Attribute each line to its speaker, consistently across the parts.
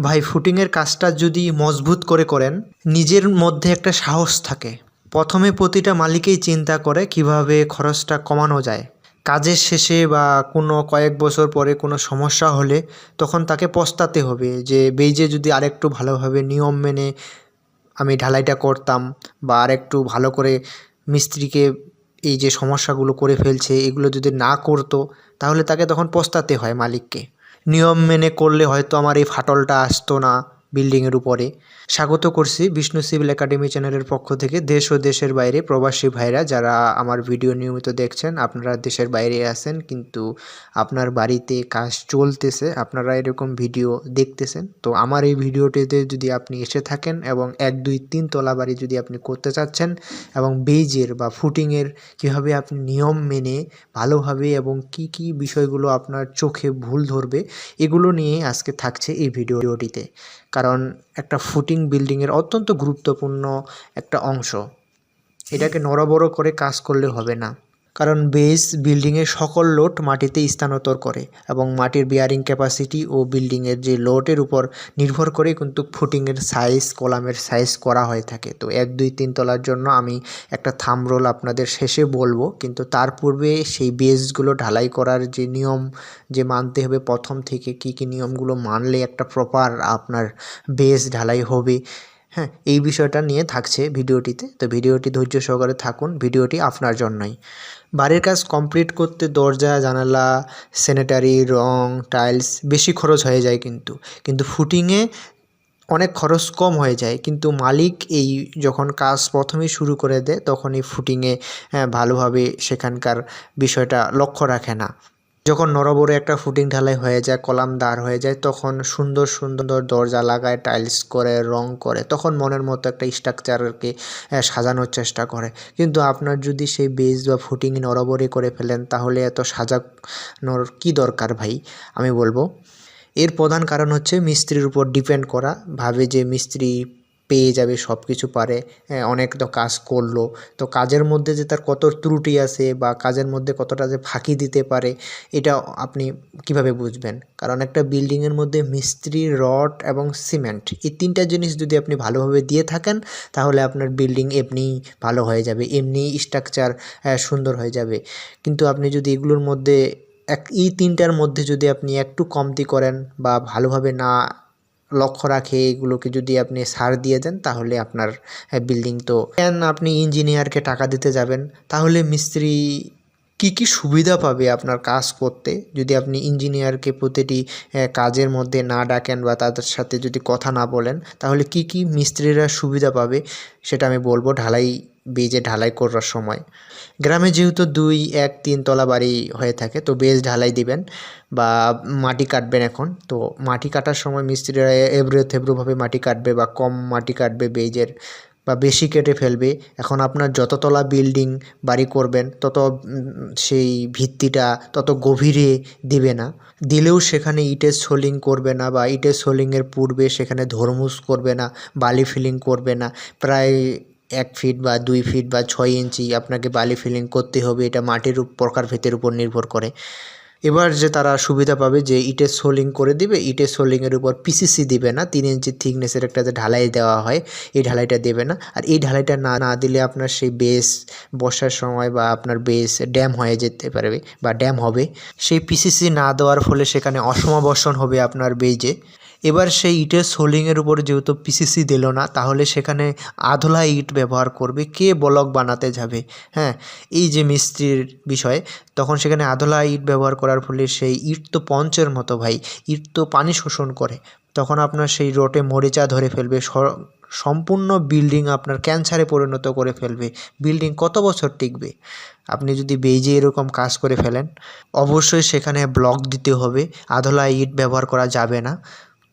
Speaker 1: ভাই, ফুটিংয়ের কাজটা যদি মজবুত করে করেন, নিজের মধ্যে একটা সাহস থাকে। প্রথমে প্রতিটা মালিকেই চিন্তা করে কীভাবে খরচটা কমানো যায়। কাজের শেষে বা কোনো কয়েক বছর পরে কোনো সমস্যা হলে তখন তাকে পস্তাতে হবে যে, বেইজে যদি আরেকটু ভালোভাবে নিয়ম মেনে আমি ঢালাইটা করতাম বা আরেকটু ভালো করে মিস্ত্রিকে এই যে সমস্যাগুলো করে ফেলছে, এগুলো যদি না করতো, তাহলে তাকে তখন পস্তাতে হয় মালিককে। নিয়ম মেনে করলে হয়তো আমার এই ফাটলটা আসতো না। বিল্ডিংয়ের উপরে। স্বাগত করছি বিষ্ণু সিভিল একাডেমি চ্যানেলের পক্ষ থেকে দেশ ও দেশের বাইরে প্রবাসী ভাইরা যারা আমার ভিডিও নিয়মিত দেখছেন, আপনারা দেশের বাইরে আছেন কিন্তু আপনার বাড়িতে কাজ চলতেছে, আপনারা এরকম ভিডিও দেখতেছেন। তো আমার এই ভিডিওটিতে যদি আপনি এসে থাকেন এবং এক, দুই, তিন তলা বাড়ি যদি আপনি করতে চাচ্ছেন এবং বেজের বা ফুটিংয়ের কীভাবে আপনি নিয়ম মেনে ভালোভাবে এবং কি কি বিষয়গুলো আপনার চোখে ভুল ধরবে, এগুলো নিয়ে আজকে থাকছে এই ভিডিওটিতে। কারণ একটা ফুটিং বিল্ডিংয়ের অত্যন্ত গুরুত্বপূর্ণ একটা অংশ। এটাকে নড়বড় করে কাজ করলে হবে না। কারণ বেস বিল্ডিংয়ের সকল লোড মাটিতে স্থানান্তর করে এবং মাটির বিয়ারিং ক্যাপাসিটি ও বিল্ডিংয়ের যে লোডের উপর নির্ভর করে কিন্তু ফুটিংয়ের সাইজ কলামের সাইজ করা হয়ে থাকে। তো এক, দুই, তিন তলার জন্য আমি একটা থাম রোল আপনাদের শেষে বলব। কিন্তু তার পূর্বে সেই বেসগুলো ঢালাই করার যে নিয়ম, যে মানতে হবে প্রথম থেকে কি কি নিয়মগুলো মানলে একটা প্রপার আপনার বেস ঢালাই হবে হ্যাঁ এই বিষয়টা নিয়ে থাকছে ভিডিওটিতে। তো ভিডিওটি ধৈর্য সহকারে থাকুন, ভিডিওটি আপনার জন্যই। বাড়ির কাজ কমপ্লিট করতে দরজা, জানালা স্যানিটারি রং টাইলস বেশি খরচ হয়ে যায় কিন্তু। কিন্তু ফুটিংয়ে অনেক খরচ কম হয়ে যায়। কিন্তু মালিক এই যখন কাজ প্রথমেই শুরু করে দেয় তখন এই ফুটিংয়ে ভালোভাবে সেখানকার বিষয়টা লক্ষ্য রাখে না। যখন নরবরে একটা ফুটিং ঢালাই হয়ে যায়, কলাম দাঁড় হয়ে যায়, তখন সুন্দর সুন্দর দরজা লাগায়, টাইলস করে, রং করে, তখন মনের মতো একটা স্ট্রাকচারকে সাজানোর চেষ্টা করে। কিন্তু আপনার যদি সেই বেজ বা ফুটিং নরবরে করে ফেলেন, তাহলে এত সাজানোর কি দরকার ভাই? আমি বলব। এর প্রধান কারণ হচ্ছে মিস্ত্রির উপর ডিপেন্ড করা। ভাবে যে মিস্ত্রি পেয়ে যাবে সব কিছু পারে। হ্যাঁ অনেক তো কাজ করল। তো কাজের মধ্যে যে তার কত ত্রুটি আছে বা কাজের মধ্যে কতটা যে ফাঁকি দিতে পারে, এটা আপনি কীভাবে বুঝবেন? কারণ একটা বিল্ডিংয়ের মধ্যে মিস্ত্রি, রড এবং সিমেন্ট এই তিনটা জিনিস যদি আপনি ভালোভাবে দিয়ে থাকেন, তাহলে আপনার বিল্ডিং এমনিই ভালো হয়ে যাবে, এমনি স্ট্রাকচার সুন্দর হয়ে যাবে। কিন্তু আপনি যদি এগুলোর মধ্যে এক, এই তিনটার মধ্যে যদি আপনি একটু কমতি করেন বা ভালোভাবে না লক্ষ্য রাখে, এগুলোকে যদি আপনি সার দিয়ে দেন, তাহলে আপনার বিল্ডিং তো, কেন আপনি ইঞ্জিনিয়ারকে টাকা দিতে যাবেন? তাহলে মিস্ত্রি কি কি সুবিধা পাবে আপনার কাজ করতে? যদি আপনি ইঞ্জিনিয়ারকে প্রতিটি কাজের মধ্যে না ডাকেন বা তাদের সাথে যদি কথা না বলেন, তাহলে কি কি মিস্ত্রিরা সুবিধা পাবে? সেটা আমি বলব, ঢালাই বেজে ঢালাই করার সময়। গ্রামে যেহেতু দুই, এক, তিন তলা বাড়ি হয়ে থাকে, তো বেজ ঢালাই দিবেন বা মাটি কাটবেন এখন। তো মাটি কাটার সময় মিস্ত্রিরা এবড়ো থেবড়োভাবে মাটি কাটবে বা কম মাটি কাটবে বেজের বা বেশি কেটে ফেলবে। এখন আপনার যত তলা বিল্ডিং বাড়ি করবেন, তত সেই ভিত্তিটা তত গভীরে দিবে না। দিলেও সেখানে ইটের সোলিং করবে না বা ইটের সোলিংয়ের পূর্বে সেখানে ধর্মুস করবে না, বালি ফিলিং করবে না। প্রায় এক ফিট বা দুই ফিট বা ছয় ইঞ্চি আপনাকে বালি ফিলিং করতে হবে। এটা মাটির প্রকার ভেতের উপর নির্ভর করে। এবার যে তারা সুবিধা পাবে যে ইটের সোলিং করে দিবে, ইটের সোলিংয়ের উপর পিসিসি দিবে না, তিন ইঞ্চি থিকনেসের একটা যে ঢালাই দেওয়া হয়, এই ঢালাইটা দেবে না। আর এই ঢালাইটা না না দিলে আপনার সেই বেস বর্ষার সময় বা আপনার বেস ড্যাম হয়ে যেতে পারবে বা ড্যাম হবে। সেই পিসিসি না দেওয়ার ফলে সেখানে অসমাবর্ষণ হবে আপনার বেজে এবার সেই ইটের সোলিংয়ের উপর যেহেতু পিসিসি দিল না, তাহলে সেখানে আধলা ইট ব্যবহার করবে। কে ব্লক বানাতে যাবে? হ্যাঁ এই যে মিস্ত্রির বিষয়, তখন সেখানে আধলা ইট ব্যবহার করার ফলে সেই ইট তো পঞ্চের মতো ভাই, ইট তো পানি শোষণ করে। তখন আপনার সেই রোটে মরিচা ধরে ফেলবে সম্পূর্ণ বিল্ডিং আপনার ক্যান্সারে পরিণত করে ফেলবে। বিল্ডিং কত বছর টিকবে? আপনি যদি বেজে এরকম কাজ করে ফেলেন, অবশ্যই সেখানে ব্লক দিতে হবে, আধলা ইট ব্যবহার করা যাবে না।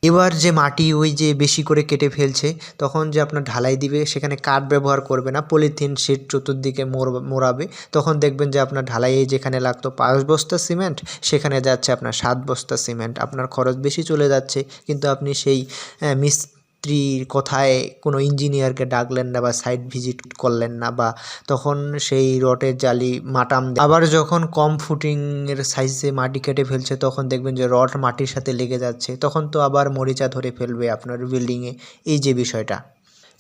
Speaker 1: এবার যে মাটি ওই যে বেশি করে কেটে ফেলছে, তখন যে আপনার ঢালাই দিবে, সেখানে কাঠ ব্যবহার করবে না, পলিথিন শিট চতুর্দিকে মোর মোড়াবে, তখন দেখবেন যে আপনার ঢালাইয়ে যেখানে লাগতো পাঁচ বস্তা সিমেন্ট, সেখানে যাচ্ছে আপনার সাত বস্তা সিমেন্ট, আপনার খরচ বেশি চলে যাচ্ছে, কিন্তু আপনি সেই মিস মিস্ত্রির কথায় কোনো ইঞ্জিনিয়ারকে ডাকলেন না বা সাইট ভিজিট করলেন না বা তখন সেই রটের জালি মাটাম আবার যখন কম ফুটিংয়ের সাইজে মাটি কেটে ফেলছে, তখন দেখবেন যে রট মাটির সাথে লেগে যাচ্ছে। তখন তো আবার মরিচা ধরে ফেলবে আপনার বিল্ডিংয়ে এই যে বিষয়টা।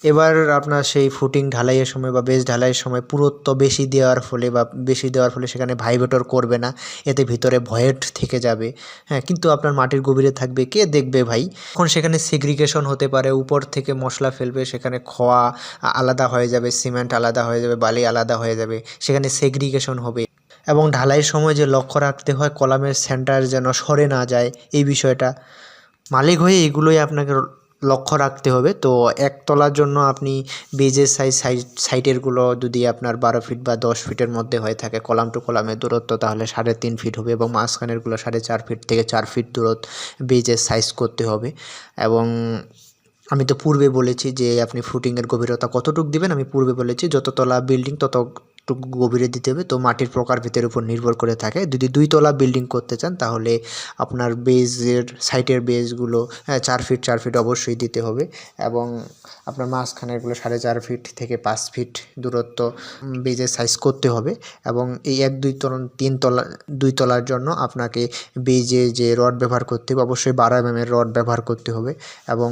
Speaker 1: এবার আপনার সেই ফুটিং ঢালাইয়ের সময় বা বেস ঢালাইয়ের সময় পুরুত্ব বেশি দেওয়ার ফলে বা বেশি দেওয়ার ফলে সেখানে ভাইব্রেটর করবে না, এতে ভিতরে ভয়েড থেকে যাবে। হ্যাঁ কিন্তু আপনার মাটির গভীরে থাকবে। কে দেখবে ভাই? এখন সেখানে সেগ্রিগেশন হতে পারে, উপর থেকে মশলা ফেলবে, সেখানে খোয়া আলাদা হয়ে যাবে সিমেন্ট আলাদা হয়ে যাবে, বালি আলাদা হয়ে যাবে, সেখানে সেগ্রিগেশন হবে। এবং ঢালাইয়ের সময় যে লক্ষ্য রাখতে হয়, কলামের সেন্টার যেন সরে না যায়, এই বিষয়টা। মালিক হয়ে এগুলোই আপনাকে লক্ষ্য রাখতে হবে। তো একতলার জন্য আপনি বেজের সাইজ সাইটেরগুলো যদি আপনার বারো ফিট বা দশ ফিটের মধ্যে হয়ে থাকে কলাম টু কলামের দূরত্ব, তাহলে সাড়ে তিন ফিট হবে এবং মাঝখানেরগুলো সাড়ে চার ফিট থেকে চার ফিট দূরত্ব বেজের সাইজ করতে হবে। এবং আমি তো পূর্বে বলেছি যে আপনি ফুটিংয়ের গভীরতা কতটুকু দিবেন, আমি পূর্বে বলেছি যত তলা বিল্ডিং ততটুকু গভীরে দিতে হবে। তো মাটির প্রকারভেদের উপর নির্ভর করে থাকে। যদি দুই তলা বিল্ডিং করতে চান, তাহলে আপনার বেজের সাইটের বেজগুলো হ্যাঁ চার ফিট চার ফিট অবশ্যই দিতে হবে। এবং আপনার মাঝখানেরগুলো সাড়ে চার ফিট থেকে পাঁচ ফিট দূরত্ব বেজের সাইজ করতে হবে। এবং এই এক, দুই তলা, তিন তলা, দুই তলার জন্য আপনাকে বেজে যে রড ব্যবহার করতে হবে, অবশ্যই বারো এম এর রড ব্যবহার করতে হবে। এবং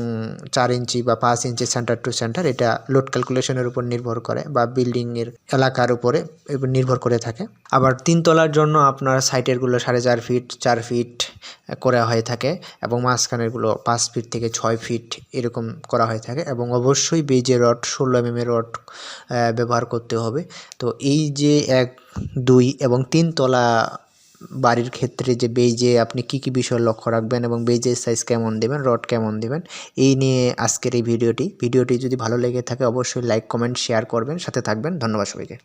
Speaker 1: চার ইঞ্চি বা পাঁচ ইঞ্চি সেন্টার টু সেন্টার এটা লোড ক্যালকুলেশনের উপর নির্ভর করে বা বিল্ডিংয়ের এলাকার উপরে এবার নির্ভর করে থাকে। আবার তিনতলার জন্য আপনার সাইটেরগুলো সাড়ে চার ফিট চার ফিট করা হয়ে থাকে এবং মাঝখানেরগুলো পাঁচ ফিট থেকে ছয় ফিট এরকম করা হয়ে থাকে এবং অবশ্যই বেজে রড ষোলো এম এর রড ব্যবহার করতে হবে। তো এই যে এক, দুই এবং তিনতলা বাড়ির ক্ষেত্রে যে বেজে আপনি কি কি বিষয় লক্ষ্য রাখবেন এবং বেজের সাইজ কেমন দেবেন রড কেমন দেবেন, এই নিয়ে আজকের এই ভিডিওটি। ভিডিওটি যদি ভালো লেগে থাকে অবশ্যই লাইক কমেন্ট শেয়ার করবেন, সাথে থাকবেন। ধন্যবাদ সবাইকে।